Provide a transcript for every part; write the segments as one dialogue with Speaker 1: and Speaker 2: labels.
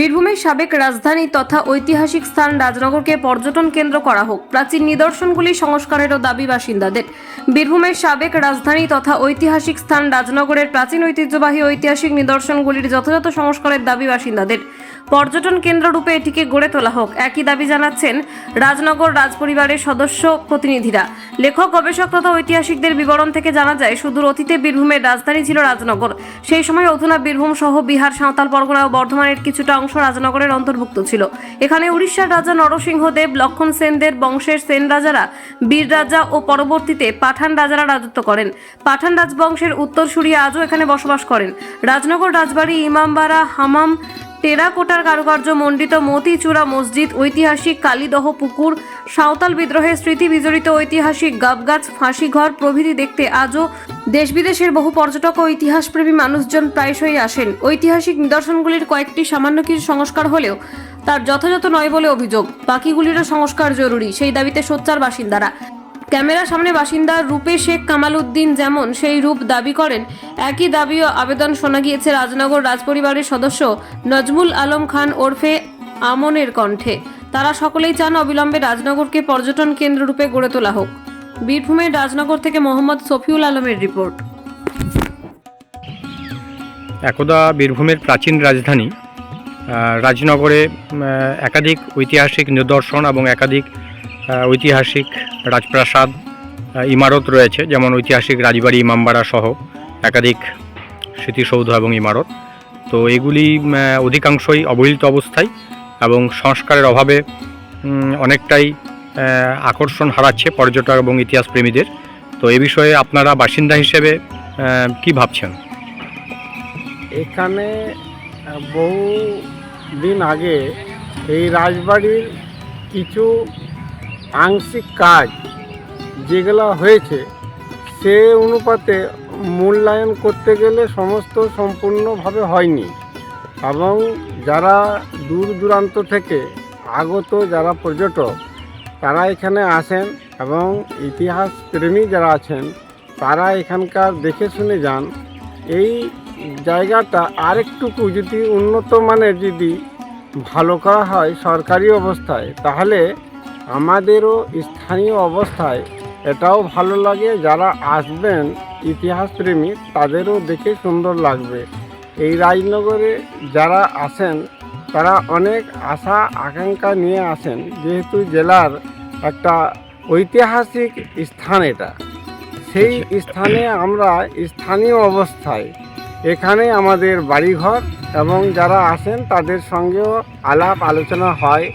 Speaker 1: বীরভূমের সাবেক রাজধানী তথা ঐতিহাসিক স্থান রাজনগরকে পর্যটন কেন্দ্র করা হোক। প্রাচীন নিদর্শনগুলি সংস্কারেরও দাবি বাসিন্দাদের। বীরভূমের সাবেক রাজধানী তথা ঐতিহাসিক স্থান রাজনগরের প্রাচীন ঐতিহ্যবাহী ঐতিহাসিক নিদর্শনগুলির যথাযথ সংস্কারের দাবি বাসিন্দাদের। পর্যটন কেন্দ্র রূপে এটিকে গড়ে তোলা হোক, একই দাবি জানাচ্ছেন রাজনগর রাজপরিবারের সদস্য প্রতিনিধিরা। লেখক, গবেষক তথা ঐতিহাসিকদের বিবরণ থেকে জানা যায়, সুদূর অতীতে বীরভূমের রাজধানী ছিল রাজনগর। সেই সময় অধুনা বীরভূম সহ বিহার, সাঁওতাল, পরগনা ও বর্ধমানের কিছুটা অংশ রাজনগরের অন্তর্ভুক্ত ছিল। এখানে উড়িষ্যার রাজা নরসিংহদেব, লক্ষণ সেনদের বংশের সেন রাজারা বীর রাজা ও পরবর্তীতে পাঠান রাজারা রাজত্ব করেন। পাঠান রাজবংশের উত্তরসূরি আজও এখানে বসবাস করেন। রাজনগর রাজবাড়ি, ইমামবাড়া, হামাম, টেরাকোটার কারুকার্য মণ্ডিত মতিচূড়া মসজিদ, ঐতিহাসিক কালীদহ পুকুর, সাঁওতাল বিদ্রোহের স্মৃতি বিজড়িত ঐতিহাসিক গাবগাছ, ফাঁসিঘর প্রভৃতি দেখতে আজও দেশ বিদেশের বহু পর্যটক ও ইতিহাসপ্রেমী মানুষজন প্রায়শই আসেন। ঐতিহাসিক নিদর্শনগুলির কয়েকটি সামান্য কিছু সংস্কার হলেও তার যথাযথ নয় বলে অভিযোগ। বাকিগুলিরও সংস্কার জরুরি, সেই দাবিতে সোচ্চার বাসিন্দারা। ক্যামেরার সামনে বাসিন্দা রূপে শেখ কামাল উদ্দিন যেমন সেই রূপ দাবি করেন, একই দাবি ও আবেদন শোনা গিয়েছে রাজনগর রাজপরিবারের সদস্য নজমুল আলম খান ওরফে আমনের কণ্ঠে। তারা সকলেই চান অবিলম্বে রাজনগরকে পর্যটন কেন্দ্র রূপে গড়ে তোলা হোক। বীরভূমের রাজনগর থেকে মোহাম্মদ সফিউল আলমের রিপোর্ট।
Speaker 2: একদা বীরভূমের প্রাচীন রাজধানী রাজনগরে একাধিক ঐতিহাসিক নিদর্শন এবং একাধিক ঐতিহাসিক রাজপ্রাসাদ ইমারত রয়েছে, যেমন ঐতিহাসিক রাজবাড়ি ইমামবাড়া সহ একাধিক স্মৃতিসৌধ এবং ইমারত। তো এগুলি অধিকাংশই অবহেলিত অবস্থায় এবং সংস্কারের অভাবে অনেকটাই আকর্ষণ হারাচ্ছে পর্যটক এবং ইতিহাস প্রেমীদের তো এ বিষয়ে আপনারা বাসিন্দা হিসেবে কি ভাবছেন?
Speaker 3: এখানে বহু দিন আগে এই রাজবাড়ির কিছু আংশিক কাজ যেগুলো হয়েছে, সে অনুপাতে মূল্যায়ন করতে গেলে সমস্ত সম্পূর্ণভাবে হয়নি। এবং যারা দূর দূরান্ত থেকে আগত যারা পর্যটক, তারা এখানে আসেন এবং ইতিহাস প্রেমী যারা আছেন, তারা এখানকার দেখে শুনে যান। এই জায়গাটা আরেকটুকু যদি উন্নত মানের যদি ভালো করা হয় সরকারি অবস্থায়, তাহলে আমাদেরও স্থানীয় অবস্থায় এটাও ভালো লাগে যারা আসবেন ইতিহাস প্রেমী তাদেরও দেখে সুন্দর লাগবে। এই রাজনগরে যারা আসেন তারা অনেক আশা আকাঙ্ক্ষা নিয়ে আসেন যেহেতু জেলার একটা ঐতিহাসিক স্থান এটা। সেই স্থানে আমরা স্থানীয় অবস্থায় এখানে আমাদের বাড়িঘর এবং যারা আসেন তাদের সঙ্গেও আলাপ আলোচনা হয়।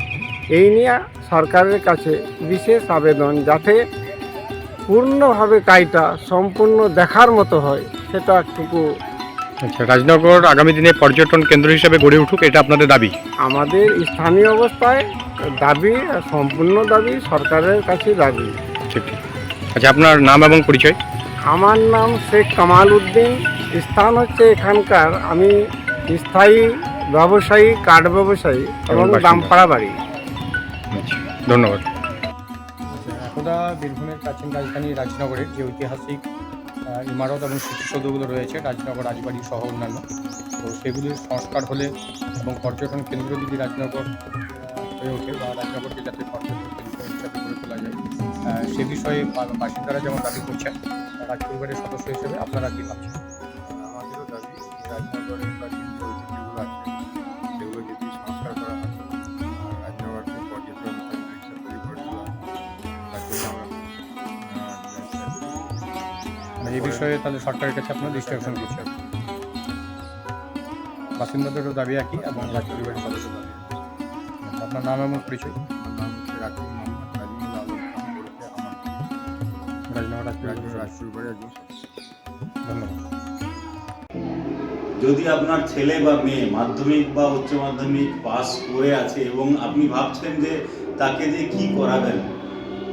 Speaker 3: এই নিয়ে সরকারের কাছে বিশেষ আবেদন যাতে পূর্ণভাবে কাজটা সম্পূর্ণ দেখার মতো হয় সেটা একটুকু
Speaker 2: আচ্ছা রাজনগর আগামী দিনে পর্যটন কেন্দ্র হিসেবে গড়ে উঠুক এটা আপনাদের দাবি?
Speaker 3: আমাদের স্থানীয় অবস্থায় দাবি সম্পূর্ণ দাবি সরকারের কাছে দাবি।
Speaker 2: ঠিক আচ্ছা আপনার নাম এবং পরিচয়?
Speaker 3: আমার নাম শেখ কামাল উদ্দিন। স্থান হচ্ছে এখানকার আমি স্থায়ী ব্যবসায়ী কাঠ ব্যবসায়ী এবং। দামপাড়া বাড়ি।
Speaker 2: ধন্যবাদ। একদা বীরভূমের প্রাচীন রাজধানী রাজনগরের যে ঐতিহাসিক ইমারত এবং স্মৃতিসৌধগুলো রয়েছে রাজনগর রাজবাড়ি সহ অন্যান্য তো সেগুলির সংস্কার হলে এবং পর্যটন কেন্দ্র যদি রাজনগর হয়ে ওঠে বা রাজনগরকে যাতে পর্যটন কেন্দ্র হিসাবে গড়ে তোলা যায় সে বিষয়ে বাসিন্দারা যেমন দাবি করছেন রাজপরিবারের সদস্য হিসেবে আপনারা কি ভাবছেন?
Speaker 4: আমাদেরও দাবি রাজনগরের প্রাচীন
Speaker 2: এই বিষয়ে তাহলে সরকারের কাছে আপনার দৃষ্টি আকর্ষণ করছেন বাসিন্দাদেরও দাবি একই এবং রাজপরিবারের সদস্য দাবি আপনার নাম এবং পরিচয়?
Speaker 4: আমার নাম হচ্ছে রাকিব মোহাম্মদ নাজিমুল আলম খান বলতে আমার
Speaker 2: রাজনগর
Speaker 4: রাজ্য
Speaker 2: রাজপরিবার
Speaker 4: একজন
Speaker 2: ধন্যবাদ।
Speaker 5: যদি আপনার ছেলে বা মেয়ে মাধ্যমিক বা উচ্চ মাধ্যমিক পাস করে আছে এবং আপনি ভাবছেন যে তাকে দিয়ে কি করাবেন